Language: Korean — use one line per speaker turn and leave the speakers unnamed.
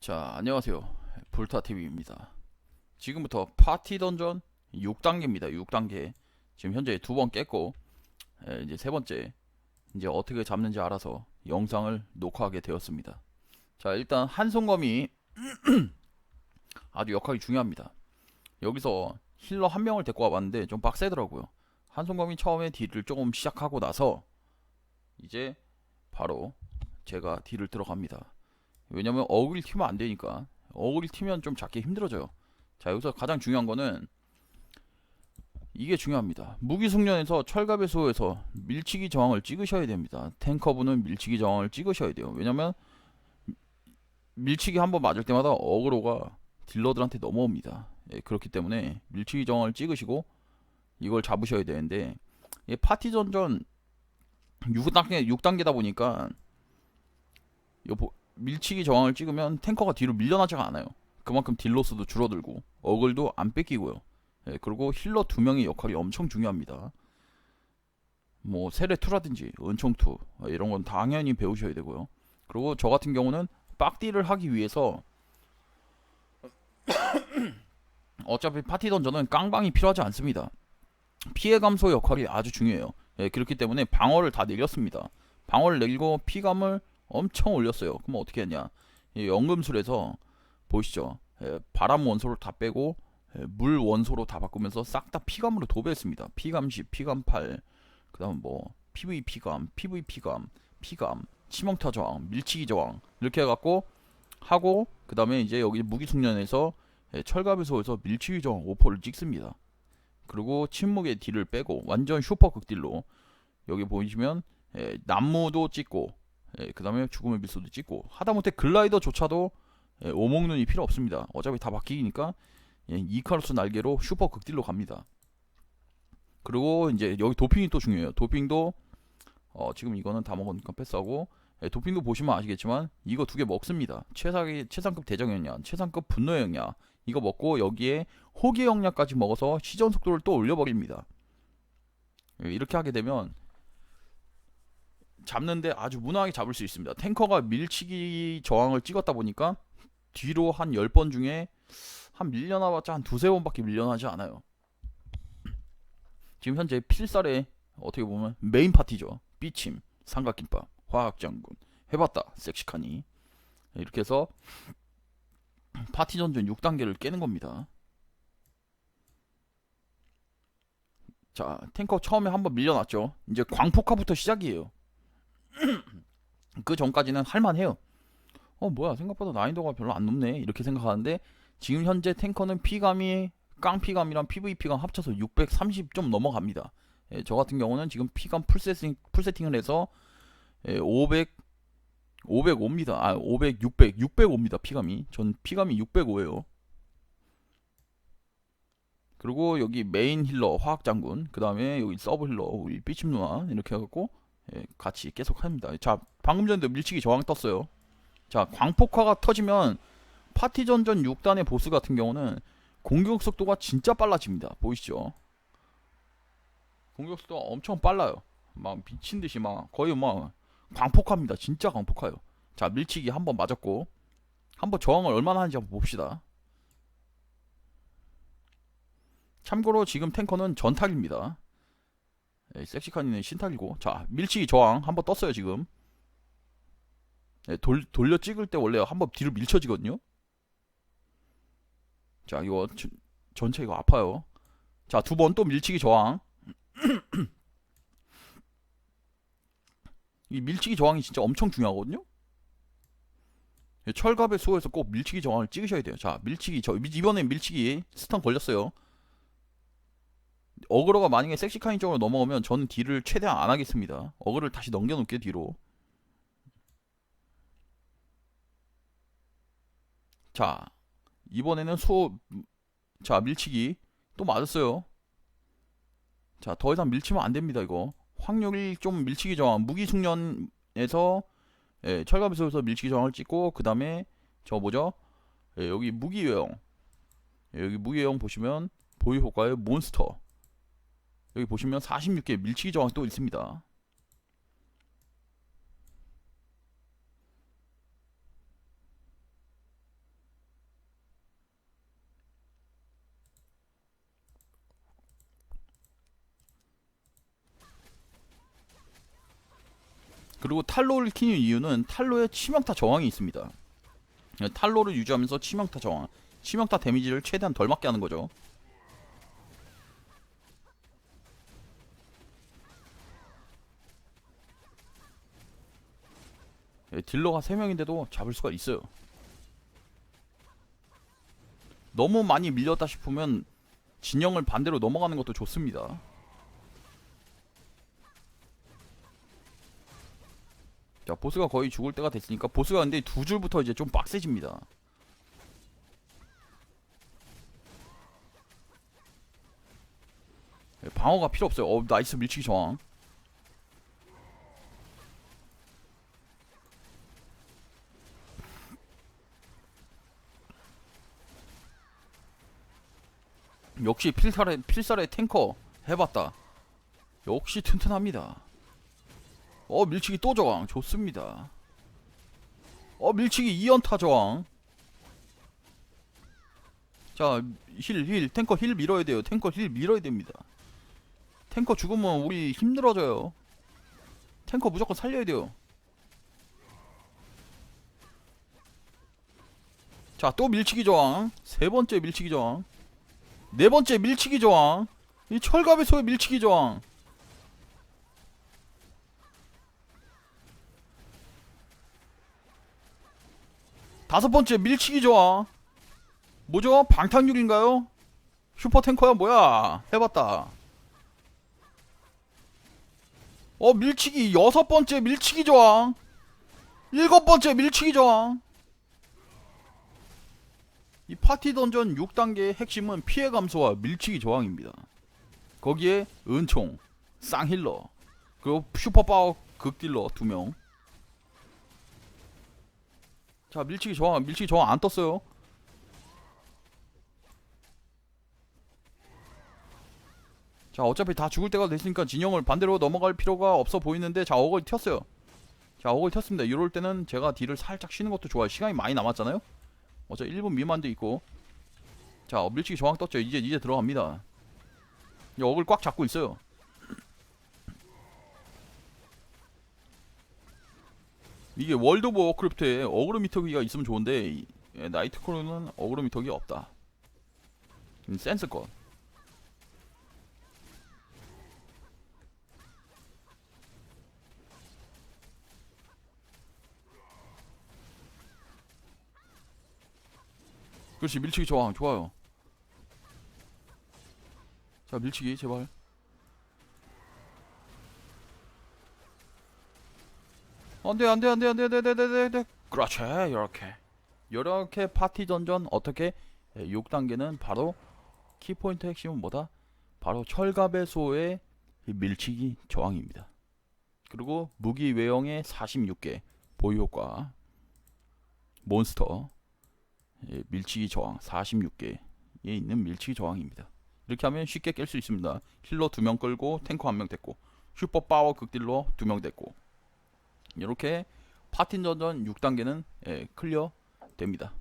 자, 안녕하세요. 볼타TV입니다. 지금부터 파티 던전 6단계입니다. 6단계. 지금 현재 두 번 깼고, 에, 이제 세 번째, 이제 어떻게 잡는지 알아서 영상을 녹화하게 되었습니다. 자, 일단 한송검이 아주 역할이 중요합니다. 여기서 힐러 한 명을 데리고 와봤는데 좀 빡세더라고요. 한송검이 처음에 딜을 조금 시작하고 나서 이제 바로 제가 딜을 들어갑니다. 왜냐면 어글 튀면 안 되니까 어글 튀면 좀 잡기 힘들어져요. 자 여기서 가장 중요한 거는 이게 중요합니다. 무기 숙련에서 철갑의소에서 밀치기 저항을 찍으셔야 됩니다. 탱커분은 밀치기 저항을 찍으셔야 돼요. 왜냐면 밀치기 한번 맞을 때마다 어그로가 딜러들한테 넘어옵니다. 예, 그렇기 때문에 밀치기 저항을 찍으시고 이걸 잡으셔야 되는데 이 파티 전전 6단계 6단계다 보니까 요 보- 밀치기 저항을 찍으면 탱커가 뒤로 밀려나지가 않아요. 그만큼 딜로스도 줄어들고 어글도 안 뺏기고요. 예, 그리고 힐러 두 명의 역할이 엄청 중요합니다. 뭐 세레2라든지 은총투 어, 이런 건 당연히 배우셔야 되고요. 그리고 저 같은 경우는 빡디를 하기 위해서 어차피 파티 던전은 깡방이 필요하지 않습니다. 피해 감소 역할이 아주 중요해요. 예, 그렇기 때문에 방어를 다 내렸습니다. 방어를 내리고 피감을 엄청 올렸어요. 그럼 어떻게 했냐? 이 연금술에서 보시죠. 예, 바람 원소를 다 빼고 예, 물 원소로 다 바꾸면서 싹 다 피감으로 도배했습니다. 피감 10, 피감 8, 그다음 뭐 PV 피감, PV 피감, 피감, 치명타 저항, 밀치기 저항 이렇게 해갖고 하고 그다음에 이제 여기 무기 숙련에서 예, 철갑의소에서 밀치기 저항 5%를 찍습니다. 그리고 침묵의 딜을 빼고 완전 슈퍼 극딜로 여기 보이시면 예, 나무도 찍고 예, 그 다음에 죽음의 밀소도 찍고 하다못해 글라이더조차도 예, 오목눈이 필요 없습니다. 어차피 다 바뀌니까 예, 이카루스 날개로 슈퍼 극딜로 갑니다. 그리고 이제 여기 도핑이 또 중요해요. 도핑도 어, 지금 이거는 다 먹으니까 패스하고 예, 도핑도 보시면 아시겠지만 이거 두 개 먹습니다. 최상위 최상급 대정형량, 최상급 분노형량 이거 먹고 여기에 호기 영약까지 먹어서 시전 속도를 또 올려버립니다. 예, 이렇게 하게 되면 잡는데 아주 무난하게 잡을 수 있습니다. 탱커가 밀치기 저항을 찍었다 보니까 뒤로 한 10번 중에 한 밀려나봤자 한 두세 번밖에 밀려나지 않아요. 지금 현재 필살의 어떻게 보면 메인 파티죠. 삐침, 삼각김밥, 화학장군, 해봤다, 섹시카니 이렇게 해서 파티 전전 6단계를 깨는 겁니다. 자, 탱커 처음에 한번 밀려났죠. 이제 광폭화부터 시작이에요. 그 전까지는 할만해요. 어 뭐야 생각보다 난이도가 별로 안 높네 이렇게 생각하는데 지금 현재 탱커는 피감이 깡피감이랑 PVP감 합쳐서 630 좀 넘어갑니다. 예, 저 같은 경우는 지금 피감 풀세팅 풀세팅을 해서 예, 500 505입니다. 아 500, 600, 605입니다. 피감이 전 피감이 605예요. 그리고 여기 메인 힐러 화학 장군, 그 다음에 여기 서브 힐러 우리 삐침 누나 이렇게 해갖고 예, 같이 계속 합니다. 자, 방금 전에도 밀치기 저항 떴어요. 자, 광폭화가 터지면 파티 전전 6단의 보스 같은 경우는 공격 속도가 진짜 빨라집니다. 보이시죠? 공격 속도가 엄청 빨라요. 막 미친 듯이 막 거의 막 광폭화입니다. 진짜 광폭화요. 자, 밀치기 한번 맞았고 한번 저항을 얼마나 하는지 한번 봅시다. 참고로 지금 탱커는 전탁입니다. 예, 섹시카니는 신탁이고 자 밀치기 저항 한번 떴어요 지금 예, 돌, 돌려 찍을 때 원래 한 번 뒤로 밀쳐지거든요? 자 이거 전- 전체 이거 아파요. 자 두 번 또 밀치기 저항. 이 밀치기 저항이 진짜 엄청 중요하거든요? 예, 철갑의 수호에서 꼭 밀치기 저항을 찍으셔야 돼요. 자 밀치기 저 이번엔 밀치기 스턴 걸렸어요. 어그로가 만약에 섹시카인 쪽으로 넘어오면 저는 딜을 최대한 안 하겠습니다. 어그를 다시 넘겨놓을게요 뒤로. 자 이번에는 수, 자 밀치기 또 맞았어요. 자 더 이상 밀치면 안 됩니다 이거. 확률이 좀 밀치기 저항 무기 숙련에서 예, 철갑에서 밀치기 저항을 찍고 그 다음에 저 뭐죠? 예, 여기 무기 외형 예, 여기 무기 외형 보시면 보유 효과의 몬스터 여기 보시면 46개 밀치기 저항 또 있습니다. 그리고 탈로를 키는 이유는 탈로에 치명타 저항이 있습니다. 탈로를 유지하면서 치명타 저항, 치명타 데미지를 최대한 덜 맞게 하는 거죠. 예, 딜러가 3명인데도 잡을 수가 있어요. 너무 많이 밀렸다 싶으면 진영을 반대로 넘어가는 것도 좋습니다. 자, 보스가 거의 죽을 때가 됐으니까 보스가 근데 두 줄부터 이제 좀 빡세집니다. 예, 방어가 필요 없어요. 어, 나이스 밀치기 저항. 역시 필살의 필살의 탱커 해봤다. 역시 튼튼합니다. 어 밀치기 또 저항 좋습니다. 어 밀치기 2연타 저항. 자힐 힐 탱커 힐 밀어야 돼요. 탱커 힐 밀어야 됩니다. 탱커 죽으면 우리 힘들어져요. 탱커 무조건 살려야 돼요. 자 또 밀치기 저항 세 번째 밀치기 저항 네 번째 밀치기 저항. 이 철갑의 소의 밀치기 저항. 다섯 번째 밀치기 저항. 뭐죠? 방탄유리인가요? 슈퍼 탱커야 뭐야? 해봤다. 어 밀치기 여섯 번째 밀치기 저항. 일곱 번째 밀치기 저항. 이 파티 던전 6단계의 핵심은 피해 감소와 밀치기 저항입니다. 거기에 은총, 쌍힐러, 그리고 슈퍼파워 극딜러 2명. 자, 밀치기 저항, 밀치기 저항 안 떴어요. 자, 어차피 다 죽을 때가 됐으니까 진영을 반대로 넘어갈 필요가 없어 보이는데 자, 어글 튀었어요. 자, 어글 튀었습니다. 이럴 때는 제가 딜을 살짝 쉬는 것도 좋아요. 시간이 많이 남았잖아요. 어차 1분 미만도 있고 자 어, 밀치기 저항 떴죠 이제 이제 들어갑니다 이 억을 꽉 잡고 있어요 이게 월드 오브 워크래프트에 어그로 미터기가 있으면 좋은데 이- 예, 나이트크루는 어그로 미터기 없다. 음, 센스건 그렇지 밀치기 저항 좋아요. 자 밀치기 제발 안돼 안돼 안돼 안돼 안돼 안돼 안돼 안돼 안돼 그렇지 이렇게 이렇게 파티 전전 어떻게 예, 6단계는 바로 키포인트 핵심은 뭐다? 바로 철갑의소의 밀치기 저항입니다. 그리고 무기 외형의 46개 보유 효과 몬스터 예, 밀치기 저항 46개에 있는 밀치기 저항입니다. 이렇게 하면 쉽게 깰 수 있습니다. 힐러 2명 끌고 탱커 1명 됐고 슈퍼 파워 극딜러 2명 됐고 이렇게 파틴 전전 6단계는 예, 클리어 됩니다.